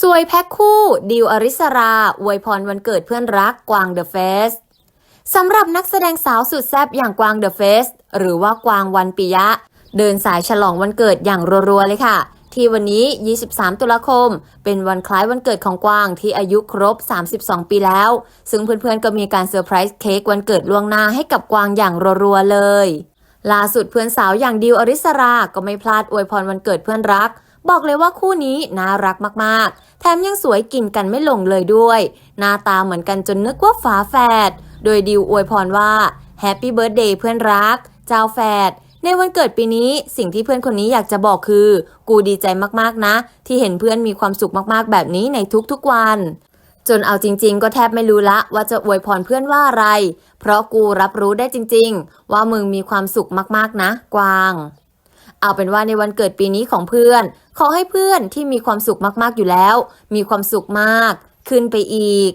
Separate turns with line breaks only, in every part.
สวยแพ็คคู่ดิวอริสราอวยพรวันเกิดเพื่อนรักกวางเดอะเฟสสำหรับนักแสดงสาวสุดแซ่บอย่างกวางเดอะเฟสหรือว่ากวางวันปิยะ เดินสายฉลองวันเกิดอย่างรัวๆเลยค่ะ ที่วันนี้ 23 ตุลาคม เป็นวันคล้ายวันเกิดของกวางที่อายุครบ 32 ปีแล้ว ซึ่งเพื่อนๆก็มีการเซอร์ไพรส์เค้กวันเกิดล่วงหน้าให้กับกวางอย่างรัวๆเลยล่าสุดเพื่อนสาวอย่างดิวอริสราก็ไม่พลาดอวยพรวันเกิดเพื่อนรัก บอกเลยว่าคู่นี้น่ารักมากๆ แถมยังสวยกินกันไม่ลงเลยด้วย หน้าตาเหมือนกันจนนึกว่าฝาแฝด โดยดิวอวยพรว่าแฮปปี้เบิร์ดเดย์เพื่อนรัก เจ้าแฝดในวันเกิดปีนี้สิ่งที่เพื่อนคนนี้อยากจะบอกคือ กูดีใจมากๆนะ ที่เห็นเพื่อนมีความสุขมากๆ แบบนี้ในทุกๆวัน จนเอาจริง ๆ ก็แทบไม่รู้ละว่าจะอวยพรเพื่อนว่าอะไร เพราะกูรับรู้ได้จริง ๆ ว่ามึงมีความสุขมากๆนะ กวาง เอาเป็นว่าในวันเกิดปีนี้ของเพื่อน ขอให้เพื่อนที่มีความสุขมากๆอยู่แล้ว มีความสุขมาก ขึ้นไปอีก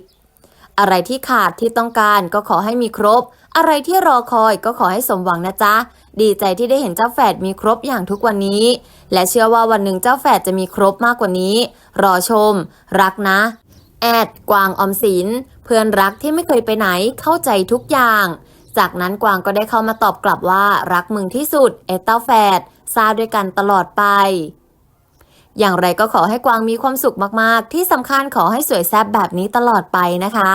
อะไรที่ขาดที่ต้องการก็ขอให้มีครบ อะไรที่รอคอยก็ขอให้สมหวังนะจ๊ะ ดีใจที่ได้เห็นเจ้าแฝดมีครบอย่างทุกวันนี้ และเชื่อว่าวันหนึ่งเจ้าแฝดจะมีครบมากกว่านี้ รอชม รักนะแอดกวางอมสิน เพื่อนรักที่ไม่เคยไปไหนเข้าใจทุกอย่าง จากนั้นกวางก็ได้เข้ามาตอบกลับว่ารักมึงที่สุดเอเต้าแฝด ซาด้วยกันตลอดไป อย่างไรก็ขอให้กวางมีความสุขมากๆ ที่สำคัญขอให้สวยแซ่บแบบนี้ตลอดไปนะคะ